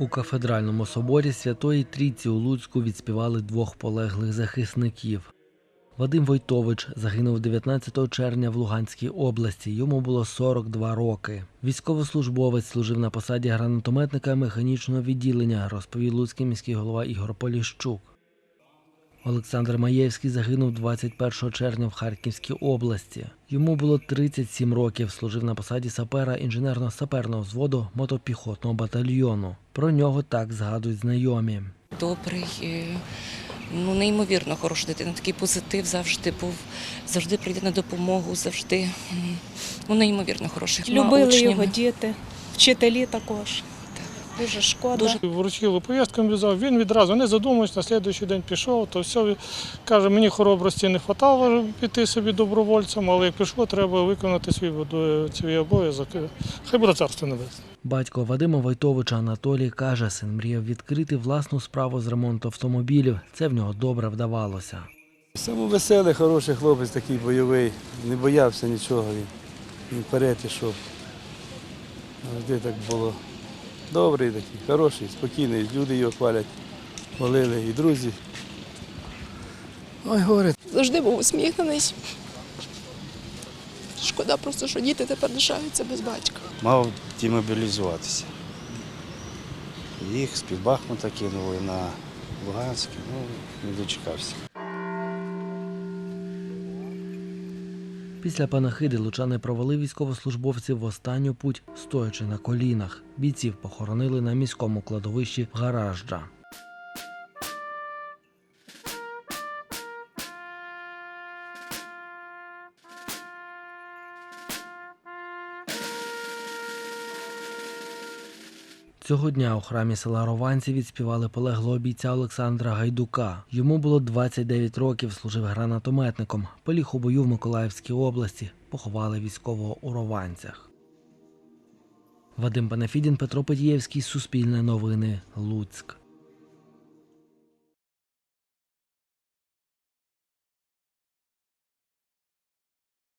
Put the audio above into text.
У кафедральному соборі Святої Трійці у Луцьку відспівали двох полеглих захисників. Вадим Войтович загинув 19 червня в Луганській області. Йому було 42 роки. Військовослужбовець служив на посаді гранатометника механічного відділення, розповів Луцький міський голова Ігор Поліщук. Олександр Маєвський загинув 21 червня в Харківській області. Йому було 37 років. Служив на посаді сапера інженерно-саперного взводу мотопіхотного батальйону. Про нього так згадують знайомі. добрий, е, ну неймовірно хороша дитина. Такий позитив завжди був, завжди прийде на допомогу, завжди ну, неймовірно хороший. Любили учнів. його діти, вчителі також. Дуже шкода. Дуже Вручили повістку, він. Він відразу не задумуючись, на слідуючий день пішов, то все. Каже, мені хоробрості не вистачало піти собі добровольцем, але як пішло, треба виконати свій, свій обов'язок. Хай буде царство небесне. Батько Вадима Войтовича Анатолій каже, син мріяв відкрити власну справу з ремонту автомобілів. Це в нього добре вдавалося. Саме веселий, хороший хлопець, такий бойовий, не боявся нічого. Він, він вперед ішов. Завжди так було. Добрий такий, хороший, спокійний. Люди його хвалять, хвалили і друзі. Ой, горе. завжди був усміхнений. Шкода просто, що діти тепер лишаються без батька. мав демобілізуватися. Їх з-під Бахмута кинули на Луганське, ну, не дочекався. Після панахиди лучани провели військовослужбовців в останню путь, стоячи на колінах. Бійців похоронили на міському кладовищі Гаражджа. Цього дня у храмі села Рованці відспівали полеглого бійця Олександра Гайдука. Йому було 29 років, служив гранатометником. Поліг у бою в Миколаївській області. Поховали військового у Рованцях. Вадим Панафідін, Петро Петієвський, Суспільне новини, Луцьк.